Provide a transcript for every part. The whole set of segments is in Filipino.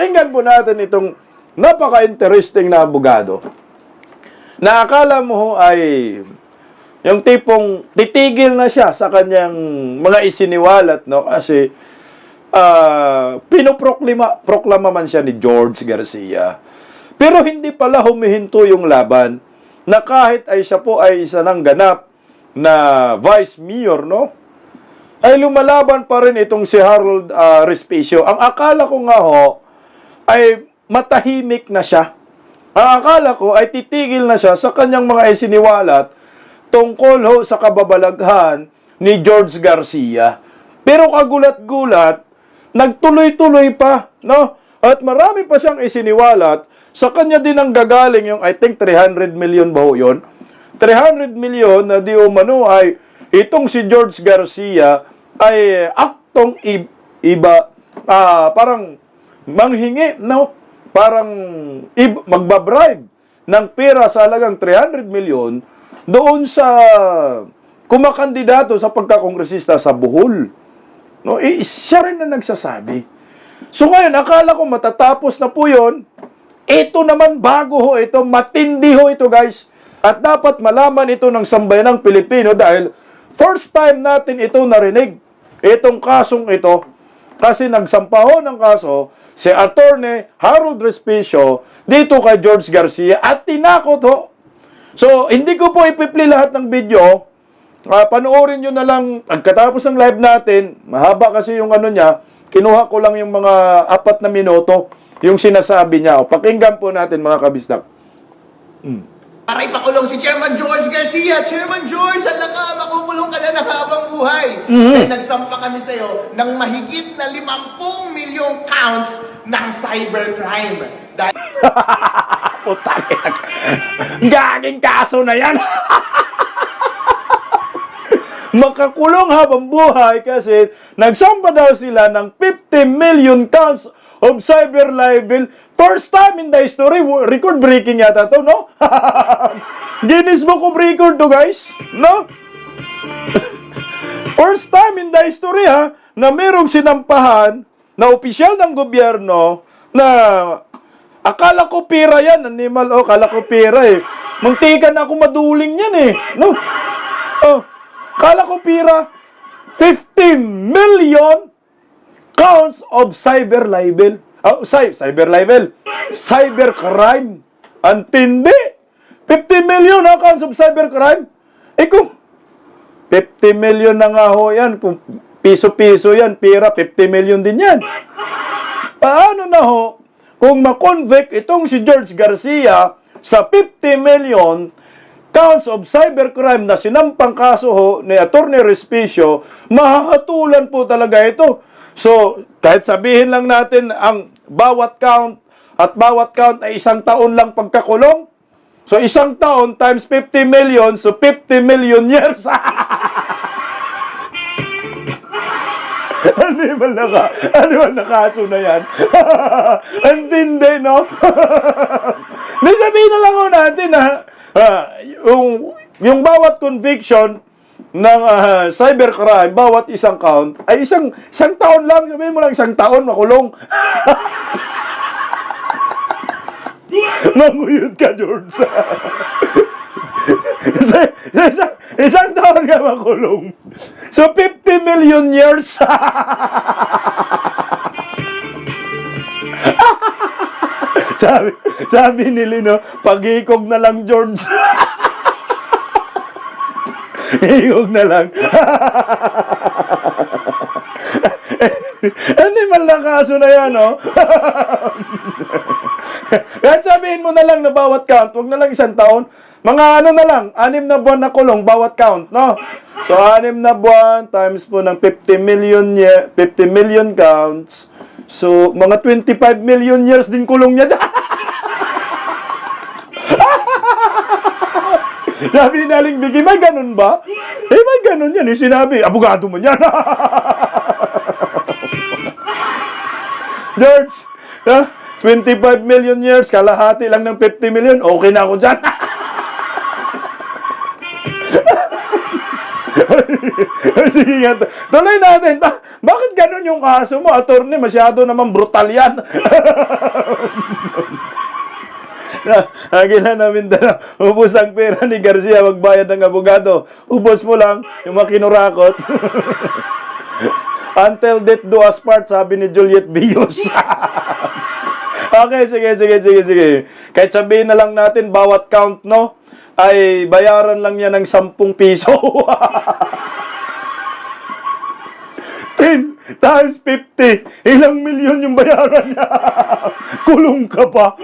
Pakinggan po natin itong napaka-interesting na abogado na akala mo ay yung tipong titigil na siya sa kanyang mga isiniwalat, no? Kasi ah pinoproklama proklama man siya ni George Garcia. Pero hindi pala humihinto yung laban na kahit ay siya po ay isa ng ganap na vice mayor, no? Ay lumalaban pa rin itong si Harold ah, Respicio. Ang akala ko nga ho ay matahimik na siya. Ang akala ko ay titigil na siya sa kanyang mga isiniwalat tungkol ho sa kababalaghan ni George Garcia. Pero kagulat-gulat, nagtuloy-tuloy pa, no? At marami pa siyang isiniwalat, sa kanya din ang gagaling yung I think 300 million ba ho yun? 300 million na di umano ay itong si George Garcia ay aktong iba, ah, parang manghingi, no? Parang ib- magbabribe ng pera sa halagang 300 million doon sa kumakandidato sa pagkakongresista sa Bohol. No, eh, siya rin na nagsasabi. So ngayon, akala ko matatapos na po yun. Ito naman bago ho ito, matindi ho ito guys. At dapat malaman ito ng sambayanang Pilipino dahil first time natin ito narinig. Itong kasong ito. Kasi nagsampa ho ng kaso si Attorney Harold Respicio dito kay George Garcia at tinakot ho. So, hindi ko po ipipli lahat ng video. Ah, panoorin nyo na lang, pagkatapos ng live natin, mahaba kasi yung ano niya, kinuha ko lang yung mga apat na minuto, yung sinasabi niya. O, pakinggan po natin mga kabisdak. Para ipakulong si Chairman George Garcia. Chairman George, ang ka, makukulong ka na ng habang buhay. Mhm. Dahil nagsampa kami sa'yo ng mahigit na 50 milyong counts ng cybercrime. Dahil Putang ina. Gaging kaso na yan. Makakulong habang buhay kasi nagsamba daw sila ng 50 million counts of cyber libel. First time in the history, record breaking yata to, no? Guinness Book of Record to, guys. No? First time in the history, ha, na merong sinampahan na opisyal ng gobyerno na akala ko pera yan, animal, oh, akala ko pera eh. Muntikan ako maduling yan eh. No? Oh, akala ko pera 15 million counts of cyber libel. Oh, cy- cyber libel. Cyber crime. Ang tindi. 50 million ha, counts of cyber crime. Eh kung 50 million na nga ho yan, kung piso-piso yan, pera, 50 million din yan. Paano na ho, kung makonvict itong si George Garcia sa 50 million counts of cybercrime na sinampang kaso ho ni Attorney Respicio, mahahatulan po talaga ito. So, kahit sabihin lang natin ang bawat count at bawat count ay isang taon lang pagkakulong. So, isang taon times 50 million, so 50 million years. Ano ba naka, ano ba nakaso na yan? Ang tindi, no? Di sabihin na lang natin, ha? Ah, yung, yung bawat conviction ng ah, cybercrime, bawat isang count, ay isang, isang taon lang. Sabihin mo lang isang taon, makulong. Manguyot ka, George. Isa, isa, isang taon ka makulong. So, 50 million years. sabi, sabi ni Lino, paghikog na lang, George. Hikog na lang. Hindi man lang kaso na yan, no? Kahit sabihin mo na lang na bawat count, wag na lang isang taon. Mga ano na lang, anim na buwan na kulong bawat count, no? So, anim na buwan times po ng 50 million, ye- 50 million counts. So, mga 25 million years din kulong niya. Sabi ni Naling Biggie, may ganun ba? Eh, may ganun yan. Eh, sinabi, abogado mo yan. George, ha? 25 million years, kalahati lang ng 50 million, okay na ako dyan. Sige nga. Tuloy natin. Ba- bakit ganun yung kaso mo? Attorney, masyado naman brutal yan. Agila namin dala. Ubus ang pera ni Garcia, magbayad ng abogado. Ubus mo lang yung mga kinurakot. Until death do us part, sabi ni Juliet Bios. okay, sige, sige, sige, sige. Kahit sabihin na lang natin, bawat count, no? Ay bayaran lang niya ng 10 piso. 10 times 50. Ilang milyon yung bayaran niya. Kulong ka pa.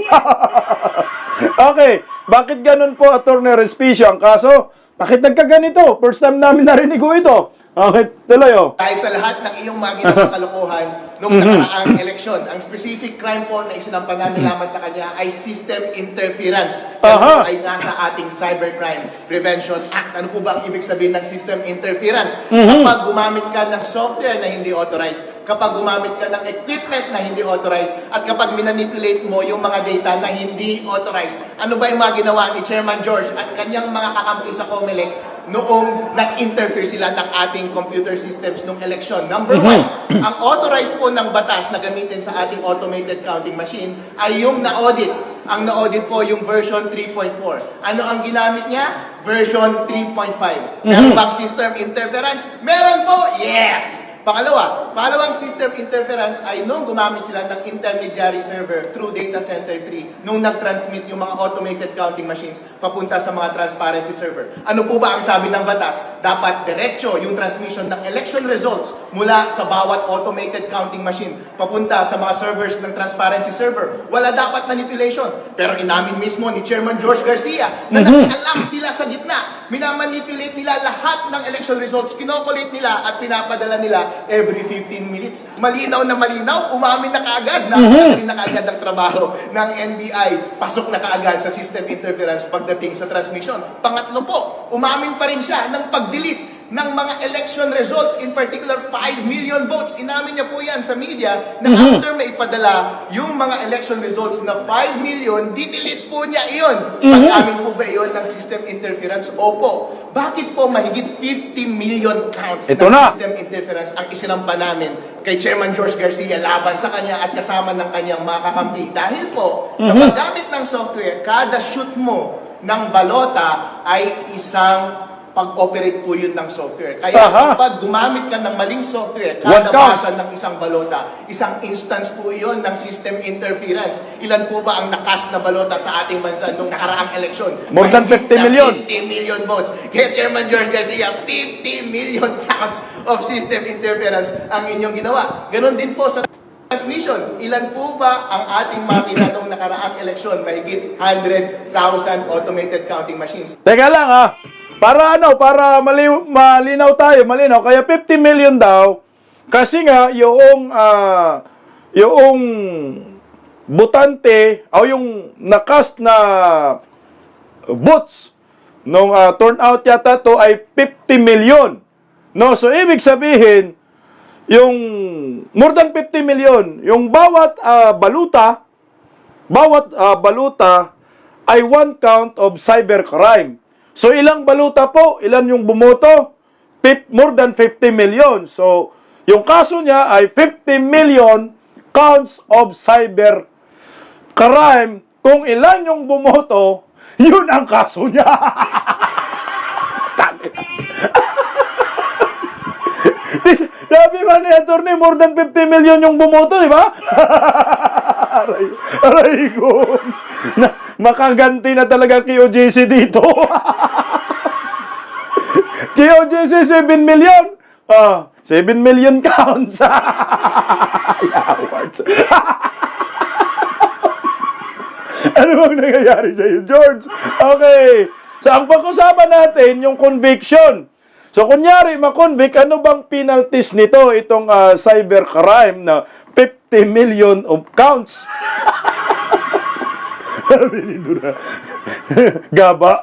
okay. Bakit ganun po, Attorney Respicio, ang kaso? Bakit nagkaganito? First time namin narinig ko ito. Okay, tuloy oh. Dahil sa lahat ng iyong mga kalokohan nung nakaraang eleksyon, ang specific crime po na isinampa namin lamang sa kanya ay system interference. Aha. po ay nasa ating Cybercrime Prevention Act. Ano po ba ang ibig sabihin ng system interference? Kapag gumamit ka ng software na hindi authorized, kapag gumamit ka ng equipment na hindi authorized, at kapag minanipulate mo yung mga data na hindi authorized, ano ba yung mga ginawa ni Chairman George at kanyang mga kakampi sa COMELEC noong nag-interfere sila ng ating computer systems nung election. Number one, ang authorized po ng batas na gamitin sa ating automated counting machine ay yung na-audit. Ang na-audit po yung version 3.4. Ano ang ginamit niya? Version 3.5. Meron bang system interference? Meron po! Yes! Pangalawa, pangalawang system interference ay nung gumamit sila ng intermediary server through data center 3 nung nag-transmit yung mga automated counting machines papunta sa mga transparency server. Ano po ba ang sabi ng batas? Dapat diretso yung transmission ng election results mula sa bawat automated counting machine papunta sa mga servers ng transparency server. Wala dapat manipulation. Pero inamin mismo ni Chairman George Garcia na nakialam sila sa gitna. Minamanipulate nila lahat ng election results, kinokolate nila at pinapadala nila every 15 minutes. Malinaw na malinaw, umamin na kaagad na mm na kaagad ang trabaho ng NBI. Pasok na kaagad sa system interference pagdating sa transmission. Pangatlo po, umamin pa rin siya ng pag-delete ng mga election results, in particular 5 million votes. Inamin niya po yan sa media na after may ipadala yung mga election results na 5 million, didelete po niya iyon. Pag-amin po ba iyon ng system interference? Opo. Bakit po mahigit 50 million counts Ito ng na. system interference ang isinampa namin kay Chairman George Garcia laban sa kanya at kasama ng kanyang mga kakampi? Dahil po, sa paggamit ng software, kada shoot mo ng balota ay isang pag-operate po yun ng software. Kaya Aha. kapag gumamit ka ng maling software, basa ng isang balota, isang instance po iyon ng system interference. Ilan po ba ang nakas na balota sa ating bansa nung nakaraang eleksyon? More than Mahigit 50 na million. 50 million votes. Kaya Chairman George Garcia, 50 million counts of system interference ang inyong ginawa. Ganon din po sa transmission. Ilan po ba ang ating makina nung nakaraang eleksyon? Mahigit 100,000 automated counting machines. Teka lang ha. Para ano, para mali, malinaw tayo, malinaw. Kaya 50 million daw, kasi nga, yung, ah, yung butante, o yung nakast na votes, nung ah, turnout yata to ay 50 million. No, so ibig sabihin, yung more than 50 million, yung bawat ah, baluta, bawat ah, baluta ay one count of cybercrime. So ilang baluta po, ilan yung bumoto? Fif- more than 50 million. So yung kaso niya ay 50 million counts of cyber crime. Kung ilan yung bumoto, yun ang kaso niya. Sabi ba ni attorney, more than 50 million yung bumoto, di ba? aray, aray ko. Na, makaganti na talaga QJC dito. QJC 7 million. Ah, 7 million counts. Awards. ano bang nangyayari sa iyo, George? Okay. So, ang pag-usapan natin, yung conviction. So, kunyari, makonvict, ano bang penalties nito, itong ah, cybercrime na 50 million of counts? Gaba.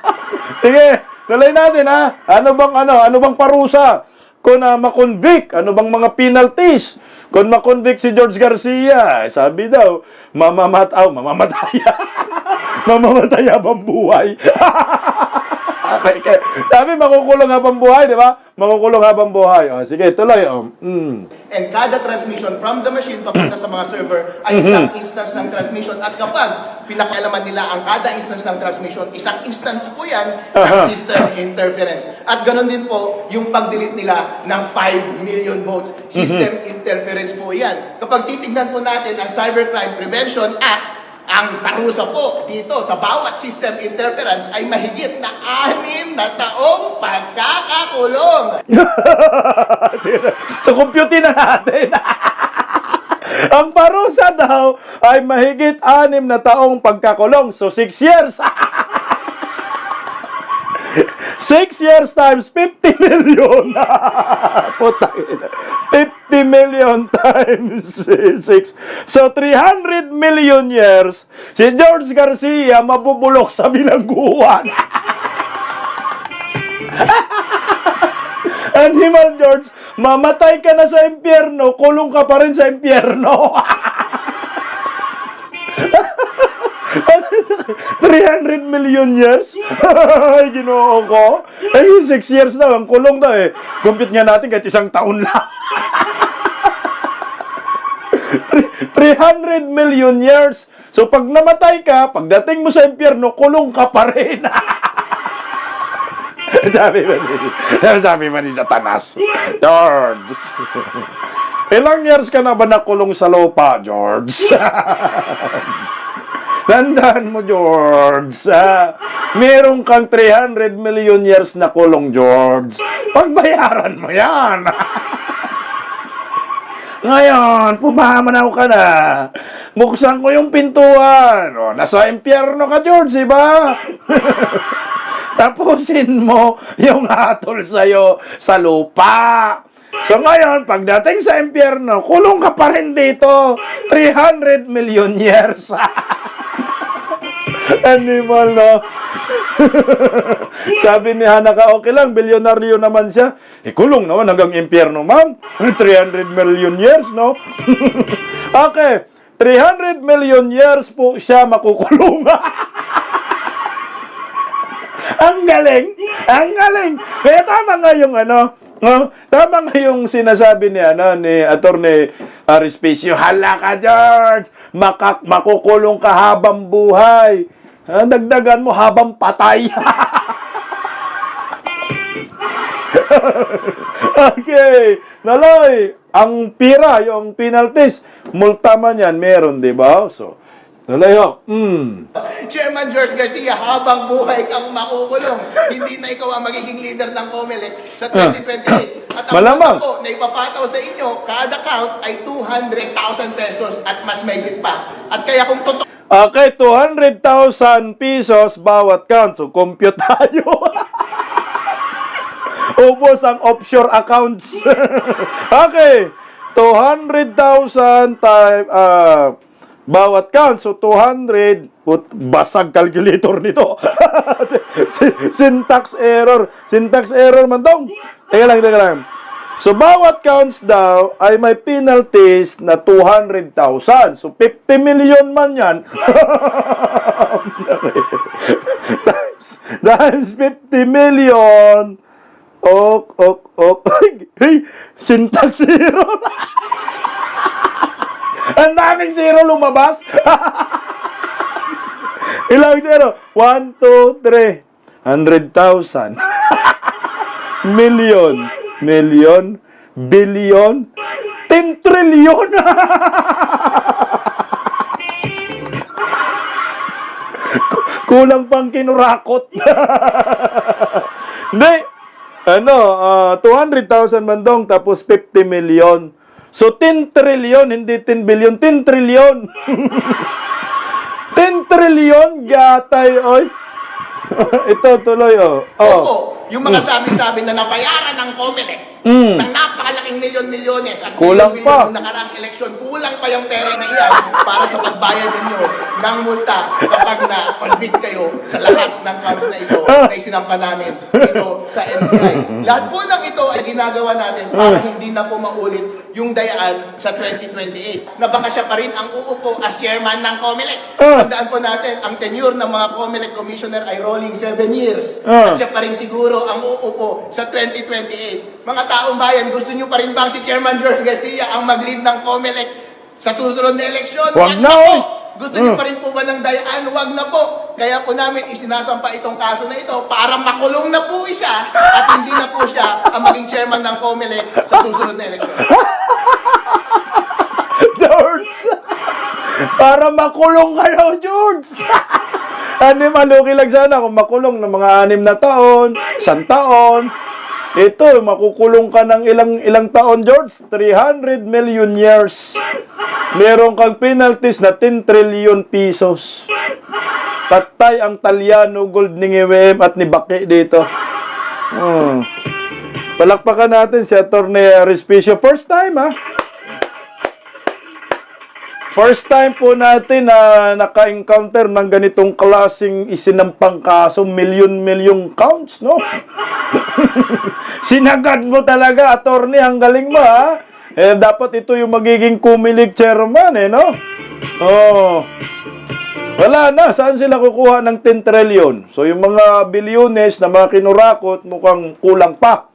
Sige, tuloy natin ha. Ano bang ano, ano bang parusa kung na makonvict? Ano bang mga penalties? Kung makonvict si George Garcia, sabi daw, mamamataw, mamamataya. mamamataya bang buhay? Okay. Sabi, makukulong habang buhay, di ba? Makukulong habang buhay. O, sige, tuloy. O. Mm. And kada transmission from the machine papunta sa mga server ay isang instance ng transmission. At kapag pinakialaman nila ang kada instance ng transmission, isang instance po yan ng Aha. system interference. At ganoon din po yung pag-delete nila ng 5 million votes. System interference po yan. Kapag titignan po natin ang Cybercrime Prevention Act, ang parusa po dito sa bawat system interference ay mahigit na anim na taong pagkakakulong. so, computin na natin. Ang parusa daw ay mahigit anim na taong pagkakulong. So, six years. Six years times 50 million. Putang ina. 50 million times 6. So, 300 million years, si George Garcia mabubulok sa bilangguan. Animal George, mamatay ka na sa impyerno, kulong ka pa rin sa impyerno. 300 million years? Ay, ginoo ko. Ay, 6 years na, ang kulong daw eh. Compute nga natin kahit isang taon lang. 300 million years. So, pag namatay ka, pagdating mo sa impyerno, kulong ka pa rin. sabi ba ni, sabi ba ni Satanas? George. Ilang years ka na ba nakulong sa lupa, George? Tandaan mo, George. ah, meron kang 300 million years na kulong, George. Pagbayaran mo yan. Ngayon, pumamanaw ka na. Buksan ko yung pintuan. O, nasa impyerno ka, George, ba? Tapusin mo yung hatol sa'yo sa lupa. So ngayon, pagdating sa impyerno, kulong ka pa rin dito. 300 million years. Animal, no? Sabi ni Hanaka, okay lang, bilyonaryo naman siya. Eh, kulong naman hanggang impyerno, ma'am. 300 million years, no? okay, 300 million years po siya makukulong. ang galing! Ang galing! Kaya tama nga yung ano, no? tama nga yung sinasabi ni ano ni Attorney Arispicio. Hala ka, George! Makak makukulong ka habang buhay. Ah, dagdagan mo habang patay. okay. Naloy, ang pira, yung penalties, multa man yan, meron, di ba? So, Naloy, oh. Mm. Chairman George Garcia, habang buhay kang makukulong, hindi na ikaw ang magiging leader ng COMELEC sa 2028. At ang Malamang. po na ipapataw sa inyo, kada count ay 200,000 pesos at mas may pa. At kaya kung totoo Okay, 200,000 pesos bawat count. So, compute tayo. Ubos ang offshore accounts. okay, 200,000 time, ah, bawat count. So, 200, put, basag calculator nito. Syntax error. Syntax error man dong. Teka lang, teka lang. So, bawat counts daw ay may penalties na 200,000. So, 50 million man yan. times, times 50 million. Ok, ok, ok. Ay, syntax zero. Ang daming zero lumabas. Ilang zero? 1, 2, 3. 100,000. Million. Million. Billion. 10 trillion. Kulang pang kinurakot. Hindi. Ano, ah, 200,000 mandong tapos 50 million. So 10 trillion, hindi 10 billion, 10 trillion. 10 trillion gatay, oy. Ito tuloy, oh. Oh. Opo, yung mga sabi-sabi na nabayaran ng COMELEC Mm. ng napakalaking milyon-milyones at Kulang pa. ng nakaraang eleksyon, kulang pa yung pera na iyan para sa pag magbayad ninyo ng multa kapag na-convict kayo sa lahat ng counts na ito na isinampa namin dito sa NBI. Lahat po ng ito ay ginagawa natin para hindi na po maulit yung dayaan sa 2028 na baka siya pa rin ang uupo as chairman ng COMELEC. Ah. Tandaan po natin, ang tenure ng mga COMELEC commissioner ay rolling 7 years. Ah. At siya pa rin siguro ang uupo sa 2028. Mga taong bayan, gusto nyo pa rin bang si Chairman George Garcia ang mag-lead ng COMELEC sa susunod na eleksyon? Wag na, po! Gusto nyo Mm. pa rin po ba ng dayaan? Wag na po. Kaya po namin isinasampa itong kaso na ito para makulong na po siya at hindi na po siya ang maging chairman ng COMELEC sa susunod na eleksyon. George! Para makulong ka daw, George! Ano maluki lang sana kung makulong ng mga anim na taon, isang taon. Ito, makukulong ka ng ilang ilang taon, George. 300 million years. Meron kang penalties na 10 trillion pesos. Patay ang Talyano, Gold ni Ngiwem at ni Baki dito. Hmm. Palakpakan natin si Atty. Respicio. First time, ha? First time po natin na naka-encounter ng ganitong klasing isinampang kaso, million-million counts, no? Sinagad mo talaga, attorney, ang galing mo, ha? Eh, dapat ito yung magiging kumilig chairman, eh, no? Oh. Wala na, saan sila kukuha ng 10 trillion? So, yung mga bilyones na mga kinurakot, mukhang kulang pa.